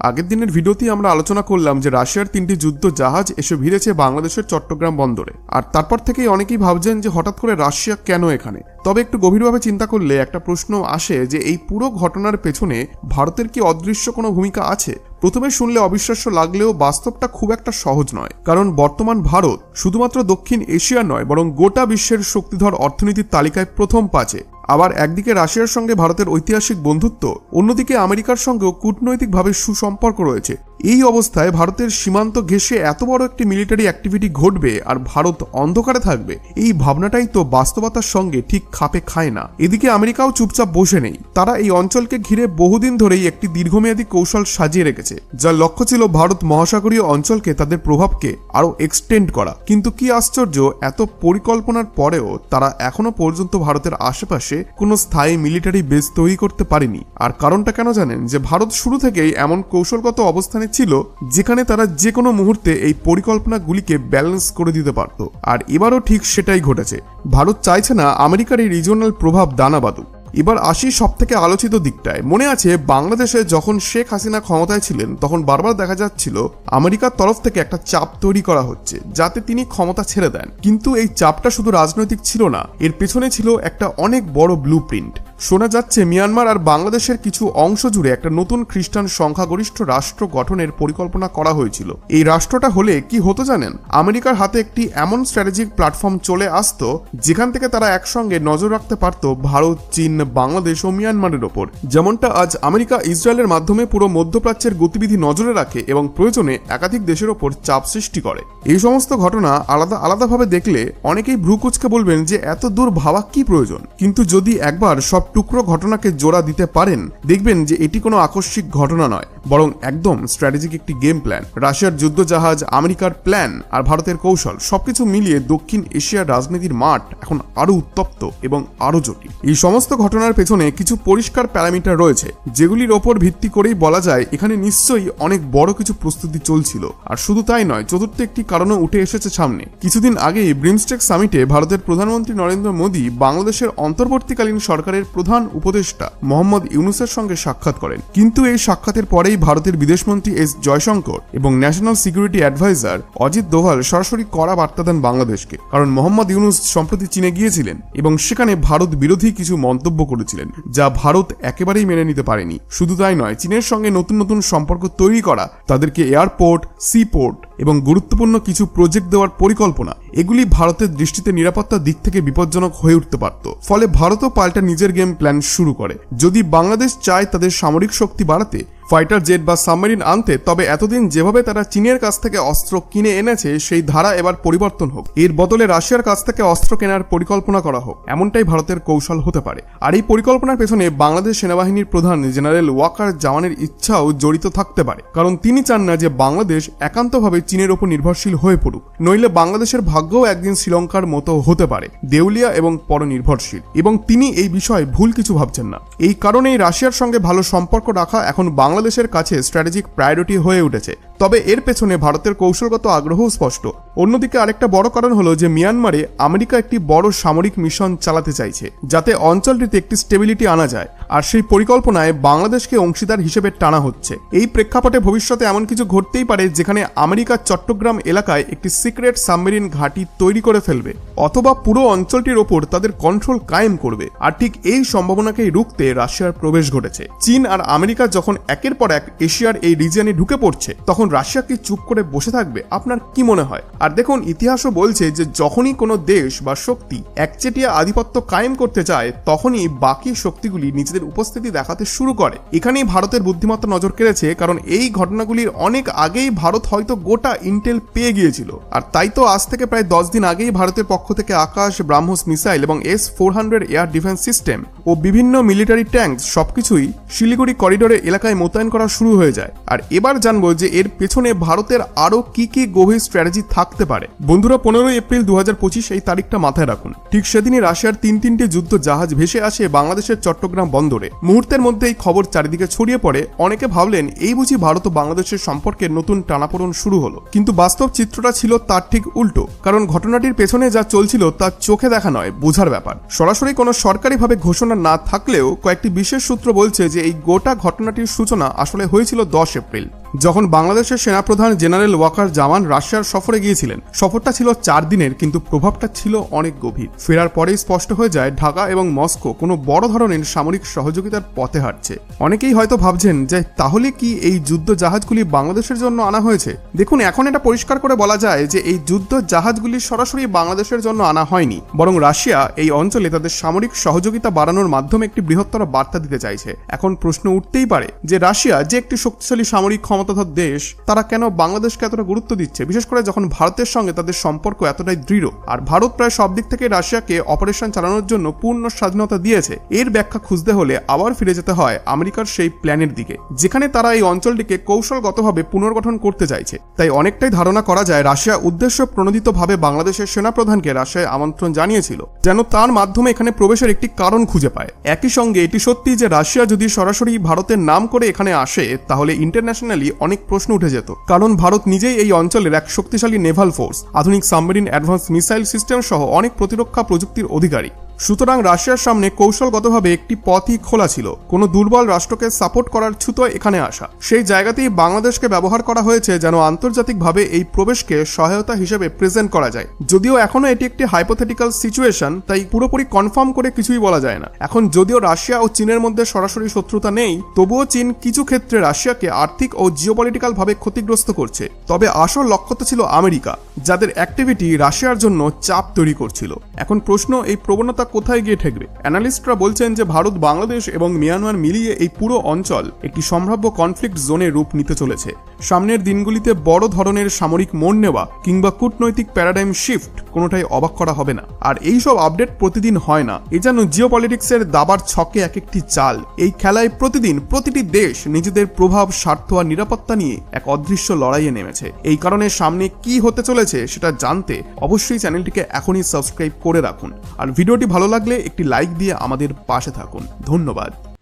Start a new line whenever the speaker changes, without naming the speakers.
আগের দিনের ভিডিওতেই আমরা আলোচনা করলাম যে রাশিয়ার তিনটি যুদ্ধ জাহাজ এসে ভিড়েছে বাংলাদেশের চট্টগ্রাম বন্দরে। আর তারপর থেকেই অনেকেই ভাবছেন যে হঠাৎ করে রাশিয়া কেন এখানে? তবে একটু গভীরভাবে চিন্তা করলে একটা প্রশ্ন আসে যে এই পুরো ঘটনার পেছনে ভারতের কি অদৃশ্য কোনো ভূমিকা আছে? প্রথমে শুনলে অবিশ্বাস্য লাগলেও বাস্তবটা খুব একটা সহজ নয়। কারণ বর্তমান ভারত শুধুমাত্র দক্ষিণ এশিয়া নয়, বরং গোটা বিশ্বের শক্তিধর অর্থনীতির তালিকায় প্রথম পাঁচে। আবার একদিকে রাশিয়ার সঙ্গে ভারতের ঐতিহাসিক বন্ধুত্ব, অন্যদিকে আমেরিকার সঙ্গেও কূটনৈতিকভাবে সুসম্পর্ক রয়েছে। এই অবস্থায় ভারতের সীমান্ত ঘেঁষে এত বড় একটি মিলিটারি অ্যাক্টিভিটি ঘটবে আর ভারত অন্ধকারে থাকবে, এই ভাবনাটাই তো বাস্তবতার সঙ্গে ঠিক খাপে খায় না। এদিকে আমেরিকাও চুপচাপ বসে নেই। তারা এই অঞ্চলকে ঘিরে বহুদিন ধরেই একটি দীর্ঘমেয়াদী কৌশল সাজিয়ে রেখেছে, যার লক্ষ্য ছিল ভারত মহাসাগরীয় অঞ্চলকে তাদের প্রভাবকে আরও এক্সটেন্ড করা। কিন্তু কি আশ্চর্য, এত পরিকল্পনার পরেও তারা এখনও পর্যন্ত ভারতের আশেপাশে কোনো স্থায়ী মিলিটারি বেস তৈরি করতে পারেনি। আর কারণটা কেন জানেন? যে ভারত শুরু থেকেই এমন কৌশলগত অবস্থানে ছিল যেখানে তারা যে কোনো মুহূর্তে এই পরিকল্পনাগুলিকে ব্যালেন্স করে দিতে পারত। আর এবারও ঠিক সেটাই ঘটেছে। ভারত চাইছে না আমেরিকার এই রিজিওনাল প্রভাব দানাবাদুক। এবার আসি সব থেকে আলোচিত দিকটায়। মনে আছে, বাংলাদেশে যখন শেখ হাসিনা ক্ষমতায় ছিলেন, তখন বারবার দেখা যাচ্ছিল আমেরিকার তরফ থেকে একটা চাপ তৈরি করা হচ্ছে, যাতে তিনি ক্ষমতা ছেড়ে দেন। কিন্তু এই চাপটা শুধু রাজনৈতিক ছিল না, এর পেছনে ছিল একটা অনেক বড় ব্লু প্রিন্ট শোনা যাচ্ছে মিয়ানমার আর বাংলাদেশের কিছু অংশ জুড়ে একটা নতুন খ্রিস্টান সংখ্যাগরিষ্ঠ রাষ্ট্র গঠনের পরিকল্পনা করা হয়েছিল। এই রাষ্ট্রটা হলে কি হতো জানেন? আমেরিকার হাতে একটি এমন স্ট্র্যাটেজিক প্ল্যাটফর্ম চলে আসতো, যেখান থেকে তারা একসঙ্গে নজর রাখতে পারত ভারত, চীন, বাংলাদেশ ও মিয়ানমারের ওপর। যেমনটা আজ আমেরিকা ইসরায়েলের মাধ্যমে পুরো মধ্যপ্রাচ্যের গতিবিধি নজরে রাখে এবং প্রয়োজনে একাধিক দেশের ওপর চাপ সৃষ্টি করে। এই সমস্ত ঘটনা আলাদা আলাদাভাবে দেখলে অনেকেই ভ্রুকুচকে বলবেন যে, এত দূর ভাবা কি প্রয়োজন? কিন্তু যদি একবার সব টুকরো ঘটনাকে জোড়া দিতে পারেন, দেখবেন যে এটি কোনো আকস্মিক ঘটনা নয়, বরং একদম স্ট্র্যাটেজিক একটি গেম প্ল্যান রাশিয়ার যুদ্ধ জাহাজ আমেরিকার প্ল্যান আর ভারতের কৌশল সবকিছু মিলিয়ে দক্ষিণ এশিয়ার রাজনীতির মাঠ এখন আরও উত্তপ্ত এবং আরও জটিল। এই সমস্ত ঘটনার পেছনে কিছু পরিষ্কার প্যারামিটার রয়েছে, যেগুলির ওপর ভিত্তি করেই বলা যায় এখানে নিশ্চয়ই অনেক বড় কিছু প্রস্তুতি চলছিল। আর শুধু তাই নয়, চতুর্থ একটি কারণও উঠে এসেছে সামনে। কিছুদিন আগেই ব্রিমস্টেক সামিটে ভারতের প্রধানমন্ত্রী নরেন্দ্র মোদী বাংলাদেশের অন্তর্বর্তীকালীন সরকারের প্রধান উপদেষ্টা মোহাম্মদ ইউনুসের সঙ্গে সাক্ষাৎ করেন। কিন্তু এই সাক্ষাতের পরেই ভারতের বিদেশমন্ত্রী এস জয়শঙ্কর এবং national security adviser Ajit Doval সরাসরি কড়া বার্তা দেন বাংলাদেশকে। কারণ মোহাম্মদ ইউনুস সম্প্রতি চীনে গিয়েছিলেন এবং সেখানে ভারত বিরোধী কিছু মন্তব্য করেছিলেন, যা ভারত একেবারেই মেনে নিতে পারেনি। শুধু তাই নয়, চীনের সঙ্গে নতুন নতুন সম্পর্ক তৈরি করা, তাদেরকে এয়ারপোর্ট সি পোর্ট এবং গুরুত্বপূর্ণ কিছু প্রজেক্ট দেওয়ার পরিকল্পনা এগুলি ভারতের দৃষ্টিতে নিরাপত্তার দিক থেকে বিপজ্জনক হয়ে উঠতে পারত। ফলে ভারতও পাল্টা নিজের গেম প্ল্যান শুরু করে। যদি বাংলাদেশ চায় তাদের সামরিক শক্তি বাড়াতে ফাইটার জেট বা সাবমেরিন আনতে, তবে এতদিন যেভাবে তারা চীনের কাছ থেকে অস্ত্র কিনে এনেছে, সেই ধারা এবার পরিবর্তন হোক। এর বদলে রাশিয়ার কাছ থেকে অস্ত্র কেনার পরিকল্পনা করা হোক। এমনটাই ভারতের কৌশল হতে পারে। আর এই পরিকল্পনার পেছনে বাংলাদেশ সেনাবাহিনীর প্রধান জেনারেল ওয়াকার জামানের ইচ্ছাও জড়িত থাকতে পারে। কারণ তিনি চান না যে বাংলাদেশ একান্তভাবে চীনের ওপর নির্ভরশীল হয়ে পড়ুক। নইলে বাংলাদেশের ভাগ্যও একদিন শ্রীলঙ্কার মতো হতে পারে। দেউলিয়া এবং পরনির্ভরশীল। এবং তিনি এই বিষয়ে ভুল কিছু ভাবছেন না। এই কারণেই রাশিয়ার সঙ্গে ভালো সম্পর্ক রাখা এখন বাংলাদেশের কাছে স্ট্র্যাটেজিক প্রায়োরিটি হয়ে উঠেছে। তবে এর পেছনে ভারতের কৌশলগত আগ্রহ স্পষ্ট। অন্যদিকে আরেকটা বড় কারণ হলো যে মিয়ানমারে আমেরিকা একটি বড় সামরিক মিশন চালাতে চাইছে, যাতে অঞ্চলটিতে একটি স্টেবিলিটি আনা যায়, আর সেই পরিকল্পনায় বাংলাদেশকে অংশীদার হিসেবে টানা হচ্ছে। এই প্রেক্ষাপটে ভবিষ্যতে এমন কিছু ঘটতেই পারে যেখানে আমেরিকা চট্টগ্রাম এলাকায় একটি সিক্রেট সাবমেরিন ঘাঁটি তৈরি করে ফেলবে, অথবা পুরো অঞ্চলটির ওপর তাদের কন্ট্রোল কায়েম করবে, আর ঠিক এই সম্ভাবনাকেই রুখতে রাশিয়ার প্রবেশ ঘটেছে। চীন আর আমেরিকা যখন একের পর এক এশিয়ার এই রিজিয়নে ঢুকে পড়ছে, তখন রাশিয়া কি চুপ করে বসে থাকবে, আপনার কি মনে হয়? আর দেখুন, ইতিহাসও বলছে যে যখনই কোনো দেশ বা শক্তি একচেটিয়া আধিপত্য কায়েম করতে চায়, তখনই বাকি শক্তিগুলি নিজেদের উপস্থিতি দেখাতে শুরু করে। এখানেই ভারতের বুদ্ধিমত্তা নজর কেড়েছে, কারণ এই ঘটনাগুলির অনেক আগেই ভারত হয়তো গোটা ইন্টেল পেয়ে গিয়েছিল। আর তাই তো আজ থেকে প্রায় দশ দিন আগেই ভারতের পক্ষ থেকে আকাশ, ব্রাহ্মস মিসাইল এবং S four hundred air defence system ও বিভিন্ন মিলিটারি ট্যাঙ্ক সবকিছুই শিলিগুড়ি করিডোরের এলাকায় মোতায়েন করা শুরু হয়ে যায়। আর এবার জানব যে এর পেছনে ভারতের আরও কি কি গভীর স্ট্র্যাটেজি থাকতে পারে? বন্ধুরা, পনেরোই এপ্রিল দু হাজার পঁচিশ এই তারিখটা মাথায় রাখুন। ঠিক সেদিনই রাশিয়ার তিন তিনটি যুদ্ধ জাহাজ ভেসে আসে বাংলাদেশের চট্টগ্রাম বন্দরে। মুহূর্তের মধ্যে এই খবর চারিদিকে ছড়িয়ে পড়ে। অনেকে ভাবলেন, এই বুঝি ভারত ও বাংলাদেশের সম্পর্কে নতুন টানাপোড়ন শুরু হলো। কিন্তু বাস্তব চিত্রটা ছিল তার ঠিক উল্টো। কারণ ঘটনাটির পেছনে যা চলছিল তা চোখে দেখা নয়, বোঝার ব্যাপার। সরাসরি কোনো সরকারিভাবে ঘোষণা না থাকলেও কয়েকটি বিশেষ সূত্র বলছে যে এই গোটা ঘটনাটির সূচনা আসলে হয়েছিল দশ এপ্রিল। যখন বাংলাদেশের সেনাপ্রধান জেনারেল ওয়াকার জামান রাশিয়ার সফরে গিয়েছিলেন, সফরটা ছিল চার দিনের, কিন্তু প্রভাবটা ছিল অনেক গভীর। ফেরার পরেই স্পষ্ট হয়ে যায়, ঢাকা এবং মস্কো কোনো বড় ধরনের সামরিক সহযোগিতার পথে হাঁটছে। অনেকেই হয়তো ভাবছেন যে, তাহলে কি এই যুদ্ধ জাহাজগুলি বাংলাদেশের জন্য আনা হয়েছে? দেখুন, এখন এটা পরিষ্কার করে বলা যায় যে, এই যুদ্ধ জাহাজগুলি সরাসরি বাংলাদেশের জন্য আনা হয়নি। বরং রাশিয়া এই অঞ্চলে তাদের সামরিক সহযোগিতা বাড়ানোর মাধ্যমে একটি বৃহত্তর বার্তা দিতে চাইছে। এখন প্রশ্ন উঠতেই পারে যে, রাশিয়া যে একটি শক্তিশালী সামরিক ক্ষমতাধর দেশ, তারা কেন বাংলাদেশকে এতটা গুরুত্ব দিচ্ছে? বিশেষ করে যখন ভারতের সঙ্গে তাদের সম্পর্ক এতটাই দৃঢ়, আর ভারত প্রায় সব দিক থেকে রাশিয়াকে অপারেশন চালানোর জন্য পূর্ণ স্বাধীনতা দিয়েছে, এর ব্যাখ্যা খুঁজতে হলে আবার ফিরে যেতে হয় আমেরিকার সেই প্ল্যানের দিকে, যেখানে তারা এই অঞ্চলটিকে কৌশলগতভাবে পুনর্গঠন করতে চাইছে। তাই অনেকটাই ধারণা করা যায় রাশিয়া উদ্দেশ্য প্রণোদিতভাবে বাংলাদেশের সেনাপ্রধানকে রাশিয়ায় আমন্ত্রণ জানিয়েছিল, যেন তার মাধ্যমে এখানে প্রবেশের একটি কারণ খুঁজে পায়। একই সঙ্গে এটি সত্যি যে রাশিয়া যদি সরাসরি ভারতের নাম করে এখানে আসে, তাহলে ইন্টারন্যাশনালি অনেক প্রশ্ন উঠে যেত। কারণ ভারত নিজেই এই অঞ্চলের এক শক্তিশালী নেভাল ফোর্স, আধুনিক সাবমেরিন অ্যাডভান্স মিসাইল সিস্টেম সহ অনেক প্রতিরক্ষা প্রযুক্তির অধিকারী। সুতরাং রাশিয়ার সামনে কৌশলগতভাবে একটি পথই খোলা ছিল। কোনো দুর্বল রাষ্ট্রকে সাপোর্ট করার ছুতো এখানে আসা। সেই জায়গাতেই বাংলাদেশকে ব্যবহার করা হয়েছে যেন আন্তর্জাতিকভাবে এই প্রবেশকে সহায়তা হিসেবে প্রেজেন্ট করা যায়। যদিও এখনও এটি একটি হাইপোথেটিক্যাল সিচুয়েশন তাই পুরোপুরি কনফার্ম করে কিছুই বলা যায় না। এখন যদিও রাশিয়া ও চীনের মধ্যে সরাসরি শত্রুতা নেই, তবুও চীন কিছু ক্ষেত্রে রাশিয়াকে আর্থিক ও জিওপলিটিক্যাল ভাবে ক্ষতিগ্রস্ত করছে। তবে আসল লক্ষ্য তো ছিল আমেরিকা, যাদের অ্যাক্টিভিটি রাশিয়ার জন্য চাপ তৈরি করছিল। এখন প্রশ্ন এই প্রবণতা কোথায় গিয়ে ঠেকবে? অ্যানালিস্টরা বলছেন যে ভারত, বাংলাদেশ এবং মিয়ানমার মিলিয়ে এই পুরো অঞ্চল একটি সম্ভাব্য কনফ্লিক্ট জোনে রূপ নিতে চলেছে। সামনের দিনগুলিতে বড় ধরনের সামরিক মোড় নেওয়া কিংবা কূটনৈতিক প্যারাডাইম শিফট কোনোটাই অবাক করা হবে না। আর এই সব আপডেট প্রতিদিন হয় না। এ যেন জিও পলিটিক্সের দাবার ছকে এক একটি চাল। এই খেলায় প্রতিদিন প্রতিটি দেশ নিজেদের প্রভাব, স্বার্থ আর নিরাপত্তা নিয়ে এক অদৃশ্য লড়াইয়ে নেমেছে। এই কারণে সামনে কি হতে চলেছে সেটা জানতে অবশ্যই চ্যানেলটিকে এখনই সাবস্ক্রাইব করে রাখুন। আর ভিডিওটি ভালো লাগলে একটি লাইক দিয়ে আমাদের পাশে থাকুন। ধন্যবাদ।